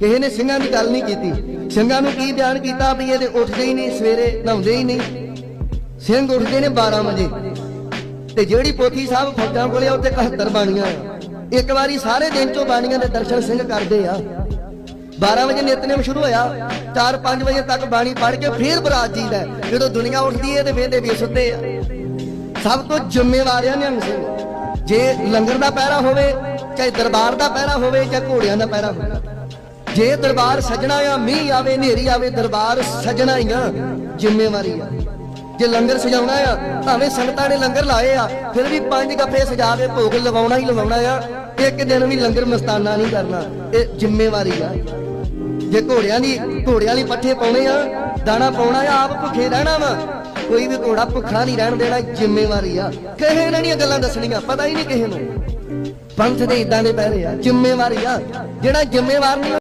ਕਿਸੇ ਨੇ ਸਿੰਘਾਂ ਦੀ ਗੱਲ ਨਹੀਂ ਕੀਤੀ। ਸਿੰਘਾਂ ਨੂੰ ਕੀ ਬਿਆਨ ਕੀਤਾ ਵੀ ਇਹਦੇ ਉੱਠਦੇ ਹੀ ਨਹੀਂ, ਸਵੇਰੇ ਨਹਾਉਂਦੇ ਹੀ ਨਹੀਂ। ਸਿੰਘ ਉੱਠਦੇ ਨੇ 12 ਵਜੇ। ਤੇ ਜਿਹੜੀ ਪੋਥੀ ਸਾਹਿਬ ਫੌਜਾਂ ਕੋਲੇ ਉੱਤੇ 71 ਬਾਣੀਆਂ ਇੱਕ ਵਾਰੀ ਸਾਰੇ ਦਿਨ ਚੋਂ ਬਾਣੀਆਂ ਦੇ ਦਰਸ਼ਨ ਸਿੰਘ ਕਰਦੇ ਆ। 12 ਵਜੇ ਨਿਤਨੇਮ ਸ਼ੁਰੂ ਹੋਇਆ। 4-5 ਵਜੇ ਤੱਕ ਬਾਣੀ ਪੜ੍ਹ ਕੇ ਫੇਰ ਬਰਾਤ ਜੀ ਦਾ ਜਦੋਂ ਦੁਨੀਆ ਉੱਠਦੀ ਹੈ ਤੇ ਵੇਂਦੇ ਵੀ ਸੁੱਤੇ ਆ। ਸਭ ਤੋਂ ਜ਼ਿੰਮੇਵਾਰ ਆ ਨਿਹੰਗ ਸਿੰਘ। ਜੇ ਲੰਗਰ ਦਾ ਪਹਿਰਾ ਹੋਵੇ, ਚਾਹੇ ਦਰਬਾਰ ਦਾ ਪਹਿਰਾ ਹੋਵੇ ਜਾਂ ਘੋੜਿਆਂ ਦਾ ਪਹਿਰਾ ਹੋਵੇ। ਜੇ ਦਰਬਾਰ ਸਜਣਾ ਆ, ਮੀਂਹ ਆਵੇ, ਹਨੇਰੀ ਆਵੇ, ਦਰਬਾਰ ਸਜਣਾ ਹੀ ਆ, ਜ਼ਿੰਮੇਵਾਰੀ ਆ। ਜੇ ਲੰਗਰ ਸਜਾਉਣਾ ਆ, ਭਾਵੇਂ ਸੰਗਤਾਂ ਨੇ ਲੰਗਰ ਲਾਏ ਆ, ਫਿਰ ਵੀ ਪੰਜ ਗੱਫੇ ਸਜਾ ਕੇ ਭੋਗ ਲਵਾਉਣਾ ਹੀ ਲਵਾਉਣਾ ਆ, ਇੱਕ ਦਿਨ ਵੀ ਲੰਗਰ ਮਸਤਾਨਾ ਨਹੀਂ ਕਰਨਾ, ਇਹ ਜ਼ਿੰਮੇਵਾਰੀ ਆ। ਜੇ ਘੋੜਿਆਂ ਦੀ, ਘੋੜਿਆਂ ਲਈ ਪੱਠੇ ਪਾਉਣੇ ਆ, ਦਾਣਾ ਪਾਉਣਾ ਆ, ਆਪ ਭੁੱਖੇ ਰਹਿਣਾ ਵਾ, ਕੋਈ ਵੀ ਘੋੜਾ ਭੁੱਖਾ ਨਹੀਂ ਰਹਿਣ ਦੇਣਾ ਜ਼ਿੰਮੇਵਾਰੀ ਆ। ਕਿਸੇ ਇਹਨਾਂ ਦੀਆਂ ਗੱਲਾਂ ਦੱਸਣੀਆਂ, ਪਤਾ ਹੀ ਨਹੀਂ ਕਿਸੇ ਨੂੰ। ਪੰਥ ਦੇ ਇਦਾਂ ਦੇ ਪੈ ਰਹੇ ਆ, ਜ਼ਿੰਮੇਵਾਰੀ ਆ। ਜਿਹੜਾ ਜ਼ਿੰਮੇਵਾਰ ਨਹੀਂ